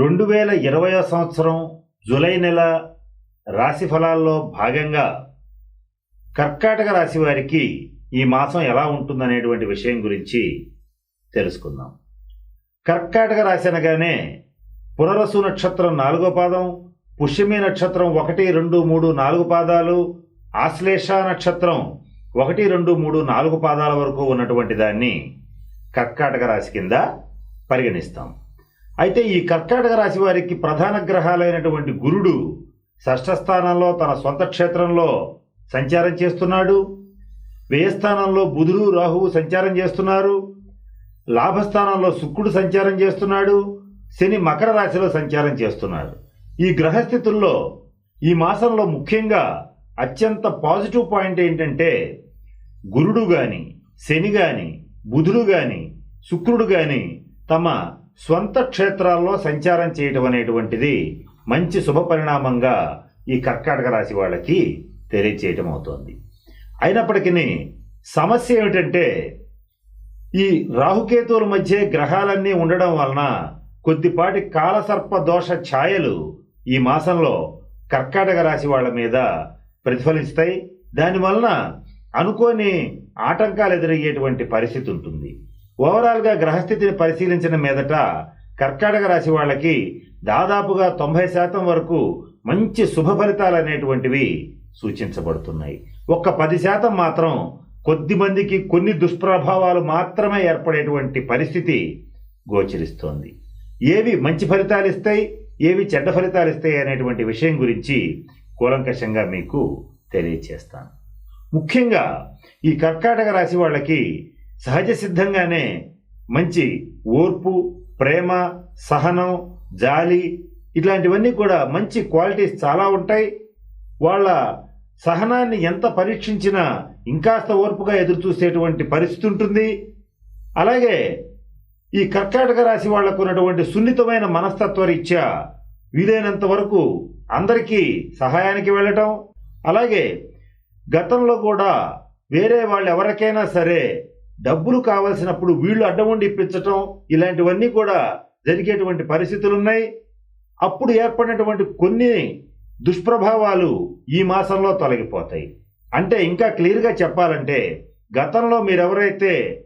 రెండు వేల ఇరవై సంవత్సరం జూలై నెల రాశి ఫలాల్లో భాగంగా కర్కాటక రాశి వారికి ఈ మాసం ఎలా ఉంటుందనేటువంటి విషయం గురించి తెలుసుకుందాం. కర్కాటక రాశి అనగానే పునరసు నక్షత్రం నాలుగో పాదం పుష్యమి నక్షత్రం ఒకటి రెండు మూడు నాలుగు పాదాలు ఆశ్లేష నక్షత్రం ఒకటి రెండు మూడు నాలుగు పాదాల వరకు ఉన్నటువంటి దాన్ని కర్కాటక రాశి కింద పరిగణిస్తాం. అయితే ఈ కర్కాటక రాశి వారికి ప్రధాన గ్రహాలైనటువంటి గురుడు షష్ఠస్థానంలో తన సొంత క్షేత్రంలో సంచారం చేస్తున్నాడు. వ్యయస్థానంలో బుధుడు రాహువు సంచారం చేస్తున్నారు. లాభస్థానంలో శుక్రుడు సంచారం చేస్తున్నాడు. శని మకర రాశిలో సంచారం చేస్తున్నారు. ఈ గ్రహస్థితుల్లో ఈ మాసంలో ముఖ్యంగా అత్యంత పాజిటివ్ పాయింట్ ఏంటంటే గురుడు కానీ శని కానీ బుధుడు కానీ శుక్రుడు కానీ తమ స్వంత క్షేత్రాల్లో సంచారం చేయటం అనేటువంటిది మంచి శుభ పరిణామంగా ఈ కర్కాటక రాశి వాళ్ళకి తెలియచేయటం అవుతోంది. అయినప్పటికీ సమస్య ఏమిటంటే ఈ రాహుకేతువుల మధ్య గ్రహాలన్నీ ఉండడం వలన కొద్దిపాటి కాలసర్ప దోష ఛాయలు ఈ మాసంలో కర్కాటక రాశి వాళ్ళ మీద ప్రతిఫలిస్తాయి. దానివలన అనుకోని ఆటంకాలు ఎదురయ్యేటువంటి పరిస్థితి ఉంటుంది. ఓవరాల్గా గ్రహస్థితిని పరిశీలించిన మీదట కర్కాటక రాశి వాళ్ళకి దాదాపుగా తొంభై శాతం వరకు మంచి శుభ ఫలితాలు అనేటువంటివి సూచించబడుతున్నాయి. ఒక్క పది శాతం మాత్రం కొద్ది మందికి కొన్ని దుష్ప్రభావాలు మాత్రమే ఏర్పడేటువంటి పరిస్థితి గోచరిస్తోంది. ఏవి మంచి ఫలితాలు ఇస్తాయి ఏవి చెడ్డ ఫలితాలు ఇస్తాయి అనేటువంటి విషయం గురించి కూలంకషంగా మీకు తెలియచేస్తాను. ముఖ్యంగా ఈ కర్కాటక రాశి వాళ్ళకి సహజ సిద్ధంగానే మంచి ఓర్పు ప్రేమ సహనం జాలి ఇట్లాంటివన్నీ కూడా మంచి క్వాలిటీస్ చాలా ఉంటాయి. వాళ్ళ సహనాన్ని ఎంత పరీక్షించినా ఇంకాస్త ఓర్పుగా ఎదురు చూసేటువంటి పరిస్థితి ఉంటుంది. అలాగే ఈ కర్కాటక రాశి వాళ్ళకు ఉన్నటువంటి సున్నితమైన మనస్తత్వ రీత్యా వీలైనంత వరకు అందరికీ సహాయానికి వెళ్ళటం. అలాగే గతంలో కూడా వేరే వాళ్ళు ఎవరికైనా సరే డబ్బులు కావలసినప్పుడు వీళ్ళు అడ్డం ఉండి ఇప్పించటం ఇలాంటివన్నీ కూడా జరిగేటువంటి పరిస్థితులు ఉన్నాయి అప్పుడు ఏర్పడినటువంటి కొన్ని దుష్ప్రభావాలు ఈ మాసంలో తొలగిపోతాయి. అంటే ఇంకా క్లియర్గా చెప్పాలంటే గతంలో మీరెవరైతే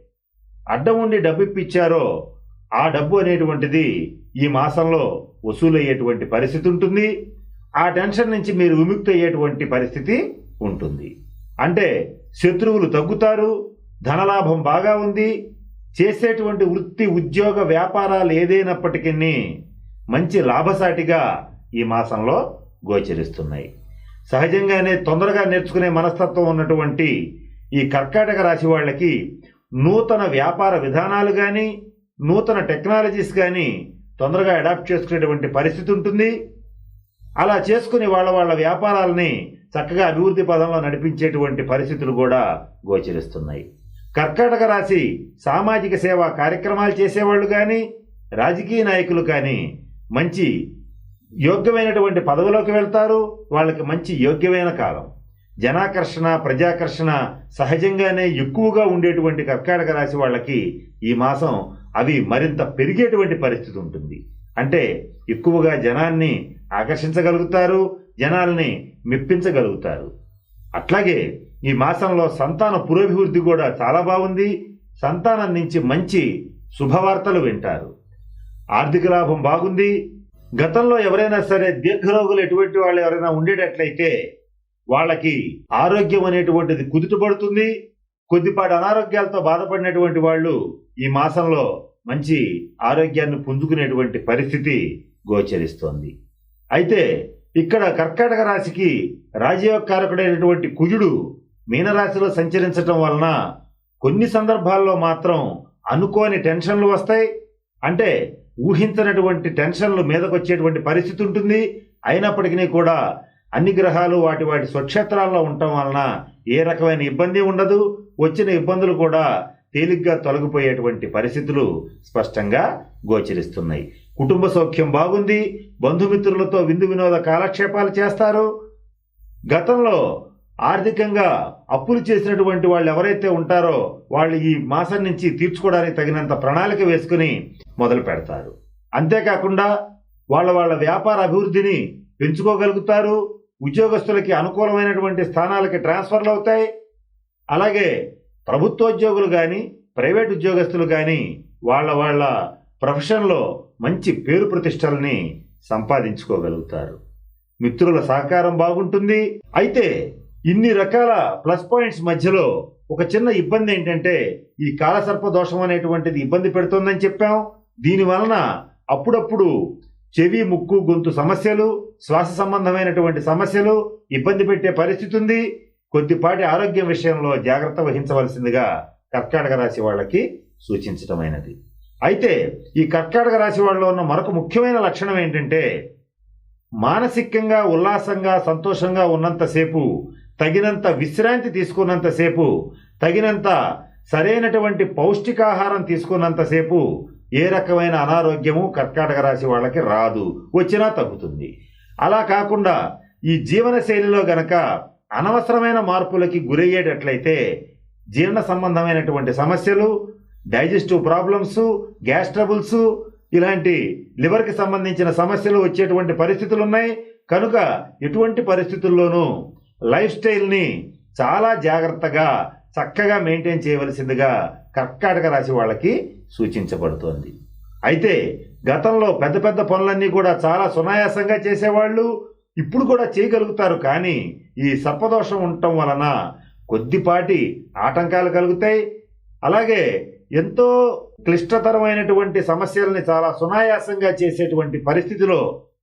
అడ్డం ఉండి డబ్బు ఇప్పించారో ఆ డబ్బు అనేటువంటిది ఈ మాసంలో వసూలయ్యేటువంటి పరిస్థితి ఉంటుంది. ఆ టెన్షన్ నుంచి మీరు విముక్తి అయ్యేటువంటి పరిస్థితి ఉంటుంది. అంటే శత్రువులు తగ్గుతారు ధనలాభం బాగా ఉంది. చేసేటువంటి వృత్తి ఉద్యోగ వ్యాపారాలు ఏదైనప్పటికీ మంచి లాభసాటిగా ఈ మాసంలో గోచరిస్తున్నాయి. సహజంగానే తొందరగా నేర్చుకునే మనస్తత్వం ఉన్నటువంటి ఈ కర్కాటక రాశి వాళ్ళకి నూతన వ్యాపార విధానాలు కానీ నూతన టెక్నాలజీస్ కానీ తొందరగా అడాప్ట్ చేసుకునేటువంటి పరిస్థితి ఉంటుంది. అలా చేసుకుని వాళ్ళ వాళ్ళ వ్యాపారాలని చక్కగా అభివృద్ధి పదంలో నడిపించేటువంటి పరిస్థితులు కూడా గోచరిస్తున్నాయి. కర్కాటక రాశి సామాజిక సేవా కార్యక్రమాలు చేసేవాళ్ళు కానీ రాజకీయ నాయకులు కానీ మంచి యోగ్యమైనటువంటి పదవిలోకి వెళ్తారు. వాళ్ళకి మంచి యోగ్యమైన కాలం. జనాకర్షణ ప్రజాకర్షణ సహజంగానే ఎక్కువగా ఉండేటువంటి కర్కాటక రాశి వాళ్ళకి ఈ మాసం అవి మరింత పెరిగేటువంటి పరిస్థితి ఉంటుంది. అంటే ఎక్కువగా జనాన్ని ఆకర్షించగలుగుతారు జనాల్ని మెప్పించగలుగుతారు. అట్లాగే ఈ మాసంలో సంతాన పురోభివృద్ధి కూడా చాలా బాగుంది. సంతానం నుంచి మంచి శుభవార్తలు వింటారు. ఆర్థిక లాభం బాగుంది. గతంలో ఎవరైనా సరే దీర్ఘరోగులు ఎటువంటి వాళ్ళు ఎవరైనా ఉండేటట్లయితే వాళ్ళకి ఆరోగ్యం అనేటువంటిది కుదుటపడుతుంది. కొద్దిపాటి అనారోగ్యాలతో బాధపడినటువంటి వాళ్ళు ఈ మాసంలో మంచి ఆరోగ్యాన్ని పుంజుకునేటువంటి పరిస్థితి గోచరిస్తోంది. అయితే ఇక్కడ కర్కాటక రాశికి రాజయోగకారకుడైనటువంటి కుజుడు మీనరాశిలో సంచరించటం వలన కొన్ని సందర్భాల్లో మాత్రం అనుకోని టెన్షన్లు వస్తాయి. అంటే ఊహించినటువంటి టెన్షన్లు మీదకు వచ్చేటువంటి పరిస్థితి ఉంటుంది. అయినప్పటికీ కూడా అన్ని గ్రహాలు వాటి వాటి స్వక్షేత్రాల్లో ఉండటం వలన ఏ రకమైన ఇబ్బంది ఉండదు. వచ్చిన ఇబ్బందులు కూడా తేలిగ్గా తొలగిపోయేటువంటి పరిస్థితులు స్పష్టంగా గోచరిస్తున్నాయి. కుటుంబ సౌఖ్యం బాగుంది. బంధుమిత్రులతో విందు వినోద కాలక్షేపాలు చేస్తారు. గతంలో ఆర్థికంగా అప్పులు చేసినటువంటి వాళ్ళు ఎవరైతే ఉంటారో వాళ్ళు ఈ మాసం నుంచి తీర్చుకోవడానికి తగినంత ప్రణాళిక వేసుకుని మొదలు పెడతారు. అంతేకాకుండా వాళ్ళ వాళ్ళ వ్యాపార అభివృద్ధిని పెంచుకోగలుగుతారు. ఉద్యోగస్తులకి అనుకూలమైనటువంటి స్థానాలకి ట్రాన్స్ఫర్లు అవుతాయి. అలాగే ప్రభుత్వోద్యోగులు కానీ ప్రైవేట్ ఉద్యోగస్తులు కానీ వాళ్ళ వాళ్ళ ప్రొఫెషన్లో మంచి పేరు ప్రతిష్టల్ని సంపాదించుకోగలుగుతారు. మిత్రుల సహకారం బాగుంటుంది. అయితే ఇన్ని రకాల ప్లస్ పాయింట్స్ మధ్యలో ఒక చిన్న ఇబ్బంది ఏంటంటే ఈ కాలసర్ప దోషం అనేటువంటిది ఇబ్బంది పెడుతుందని చెప్పాం. దీని వలన అప్పుడప్పుడు చెవి ముక్కు గొంతు సమస్యలు శ్వాస సంబంధమైనటువంటి సమస్యలు ఇబ్బంది పెట్టే పరిస్థితి ఉంది. కొద్దిపాటి ఆరోగ్యం విషయంలో జాగ్రత్త వహించవలసిందిగా కర్కాటక రాశి వాళ్ళకి సూచించటమైనది అయితే ఈ కర్కాటక రాశి వాళ్ళలో ఉన్న మరొక ముఖ్యమైన లక్షణం ఏంటంటే మానసికంగా ఉల్లాసంగా సంతోషంగా ఉన్నంతసేపు తగినంత విశ్రాంతి తీసుకున్నంతసేపు తగినంత సరైనటువంటి పౌష్టికాహారం తీసుకున్నంతసేపు ఏ రకమైన అనారోగ్యము కర్కాటక రాశి వాళ్ళకి రాదు. వచ్చినా తగ్గుతుంది. అలా కాకుండా ఈ జీవన శైలిలో గనక అనవసరమైన మార్పులకి గురయ్యేటట్లయితే జీర్ణ సంబంధమైనటువంటి సమస్యలు డైజెస్టివ్ ప్రాబ్లమ్స్ గ్యాస్ ట్రబుల్స్ ఇలాంటి లివర్కి సంబంధించిన సమస్యలు వచ్చేటువంటి పరిస్థితులు ఉన్నాయి కనుక ఎటువంటి పరిస్థితుల్లోనూ లైఫ్ స్టైల్ని చాలా జాగ్రత్తగా చక్కగా మెయింటైన్ చేయవలసిందిగా కర్కాటక రాశి వాళ్ళకి సూచించబడుతోంది. అయితే గతంలో పెద్ద పెద్ద పనులన్నీ కూడా చాలా సునాయాసంగా చేసేవాళ్ళు ఇప్పుడు కూడా చేయగలుగుతారు కానీ ఈ సర్పదోషం ఉండటం వలన కొద్దిపాటి ఆటంకాలు కలుగుతాయి. అలాగే ఎంతో క్లిష్టతరమైనటువంటి సమస్యల్ని చాలా సునాయాసంగా చేసేటువంటి పరిస్థితిలో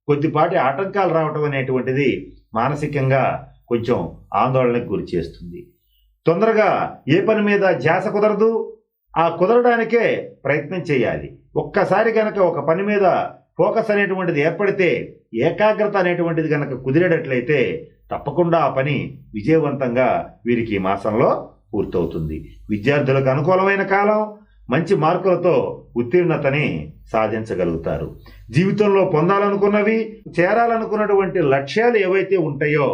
కొద్దిపాటి ఆటంకాలు రావటం అనేటువంటిది మానసికంగా కొంచెం ఆందోళనకు గురి చేస్తుంది. తొందరగా ఏ పని మీద ధ్యాస కుదరదు ఆ కుదరడానికే ప్రయత్నం చేయాలి. ఒక్కసారి గనక ఒక పని మీద ఫోకస్ అనేటువంటిది ఏర్పడితే ఏకాగ్రత అనేటువంటిది గనక కుదిరేటట్లయితే తప్పకుండా ఆ పని విజయవంతంగా వీరికి ఈ మాసంలో పూర్తవుతుంది. విద్యార్థులకు అనుకూలమైన కాలం మంచి మార్కులతో ఉత్తీర్ణతని సాధించగలుగుతారు. జీవితంలో పొందాలనుకున్నవి చేరాలనుకున్నటువంటి లక్ష్యాలు ఏవైతే ఉంటాయో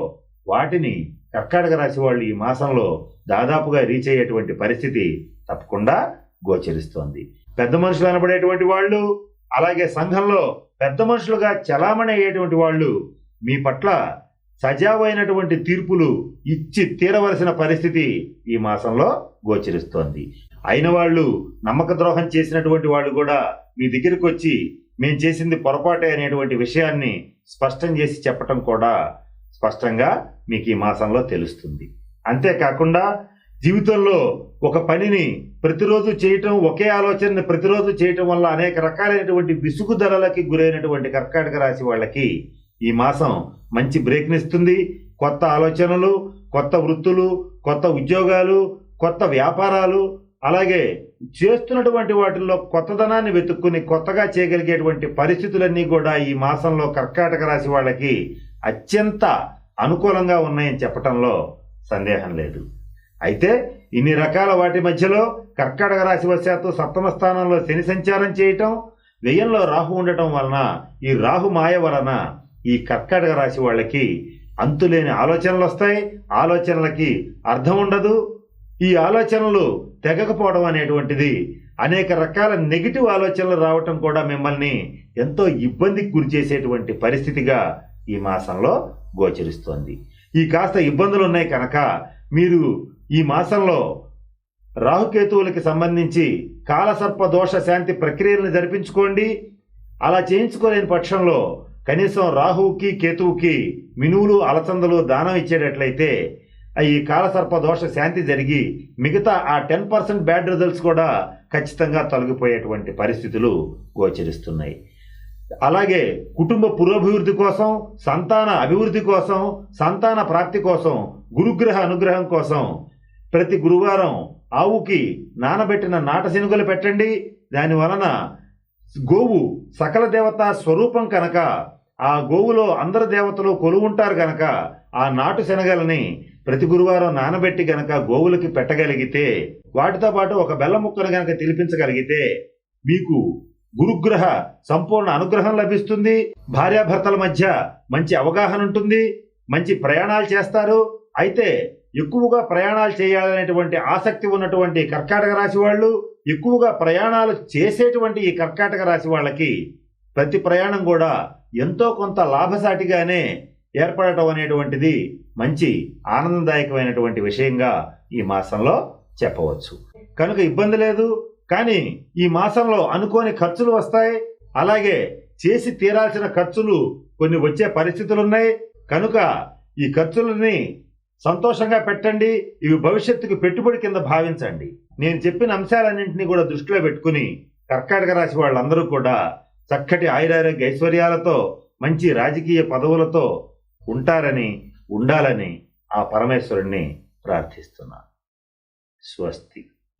వాటిని కర్కాటక రాశి వాళ్ళు ఈ మాసంలో దాదాపుగా రీచ్ అయ్యేటువంటి పరిస్థితి తప్పకుండా గోచరిస్తోంది. పెద్ద మనుషులు అనబడేటువంటి వాళ్ళు అలాగే సంఘంలో పెద్ద మనుషులుగా చలామణి అయ్యేటువంటి వాళ్ళు మీ పట్ల సజావైనటువంటి తీర్పులు ఇచ్చి తీరవలసిన పరిస్థితి ఈ మాసంలో గోచరిస్తోంది. అయిన వాళ్ళు నమ్మక ద్రోహం చేసినటువంటి వాళ్ళు కూడా మీ దగ్గరికి వచ్చి మేం చేసింది పొరపాటే అనేటువంటి విషయాన్ని స్పష్టం చేసి చెప్పటం కూడా స్పష్టంగా మీకు ఈ మాసంలో తెలుస్తుంది. అంతేకాకుండా జీవితంలో ఒక పనిని ప్రతిరోజు చేయటం ఒకే ఆలోచనని ప్రతిరోజు చేయటం వల్ల అనేక రకాలైనటువంటి విసుగు ధరలకి గురైనటువంటి కర్కాటక రాశి వాళ్ళకి ఈ మాసం మంచి బ్రేక్నిస్తుంది కొత్త ఆలోచనలు కొత్త వృత్తులు కొత్త ఉద్యోగాలు కొత్త వ్యాపారాలు అలాగే చేస్తున్నటువంటి వాటిల్లో కొత్తదనాన్ని వెతుక్కుని కొత్తగా చేయగలిగేటువంటి పరిస్థితులన్నీ కూడా ఈ మాసంలో కర్కాటక రాశి వాళ్ళకి అత్యంత అనుకూలంగా ఉన్నాయని చెప్పటంలో సందేహం లేదు. అయితే ఇన్ని రకాల వాటి మధ్యలో కర్కాటక రాశి వశాత్తు సప్తమ స్థానంలో శని సంచారం చేయటం వ్యయంలో రాహు ఉండటం వలన ఈ రాహు మాయ వలన ఈ కర్కాటక రాశి వాళ్ళకి అంతులేని ఆలోచనలు వస్తాయి. ఆలోచనలకి అర్థం ఉండదు. ఈ ఆలోచనలు తెగకపోవడం అనేటువంటిది అనేక రకాల నెగిటివ్ ఆలోచనలు రావటం కూడా మిమ్మల్ని ఎంతో ఇబ్బందికి గురి చేసేటువంటి పరిస్థితిగా ఈ మాసంలో గోచరిస్తోంది. ఈ కాస్త ఇబ్బందులు ఉన్నాయి కనుక మీరు ఈ మాసంలో రాహుకేతువులకి సంబంధించి కాలసర్ప దోష శాంతి ప్రక్రియలను జరిపించుకోండి. అలా చేయించుకోలేని పక్షంలో కనీసం రాహువుకి కేతువుకి మినువులు అలచందలు దానం ఇచ్చేటట్లయితే ఈ కాలసర్ప దోష శాంతి జరిగి మిగతా ఆ టెన్ పర్సెంట్ బ్యాడ్ రిజల్ట్స్ కూడా ఖచ్చితంగా తొలగిపోయేటువంటి పరిస్థితులు గోచరిస్తున్నాయి. అలాగే కుటుంబ పురోభివృద్ధి కోసం సంతాన అభివృద్ధి కోసం సంతాన ప్రాప్తి కోసం గురుగ్రహ అనుగ్రహం కోసం ప్రతి గురువారం ఆవుకి నానబెట్టిన నాటశనుగలు పెట్టండి. దాని వలన గోవు సకల దేవతా స్వరూపం కనుక ఆ గోవులో అందరు దేవతలు కొలువుంటారు గనక ఆ నాటు శనగలని ప్రతి గురువారం నానబెట్టి గనక గోవులకి పెట్టగలిగితే వాటితో పాటు ఒక బెల్ల ముక్కను గనక తినిపించగలిగితే మీకు గురుగ్రహ సంపూర్ణ అనుగ్రహం లభిస్తుంది. భార్యాభర్తల మధ్య మంచి అవగాహన ఉంటుంది. మంచి ప్రయాణాలు చేస్తారు. అయితే ఎక్కువగా ప్రయాణాలు చేయాలనేటువంటి ఆసక్తి ఉన్నటువంటి కర్కాటక రాశి వాళ్ళు ఎక్కువగా ప్రయాణాలు చేసేటువంటి ఈ కర్కాటక రాశి వాళ్ళకి ప్రతి ప్రయాణం కూడా ఎంతో కొంత లాభసాటిగానే ఏర్పడటం అనేటువంటిది మంచి ఆనందదాయకమైనటువంటి విషయంగా ఈ మాసంలో చెప్పవచ్చు. కనుక ఇబ్బంది లేదు. కానీ ఈ మాసంలో అనుకోని ఖర్చులు వస్తాయి. అలాగే చేసి తీరాల్సిన ఖర్చులు కొన్ని వచ్చే పరిస్థితులున్నాయి. కనుక ఈ ఖర్చులని సంతోషంగా పెట్టండి. ఇవి భవిష్యత్తుకు పెట్టుబడి కింద భావించండి. నేను చెప్పిన అంశాలన్నింటినీ కూడా దృష్టిలో పెట్టుకుని కర్కాటక రాశి వాళ్ళందరూ కూడా చక్కటి ఆయురారోగ్య ఐశ్వర్యాలతో మంచి రాజకీయ పదవులతో ఉంటారని ఉండాలని ఆ పరమేశ్వరుణ్ణి ప్రార్థిస్తున్నాను స్వస్తి.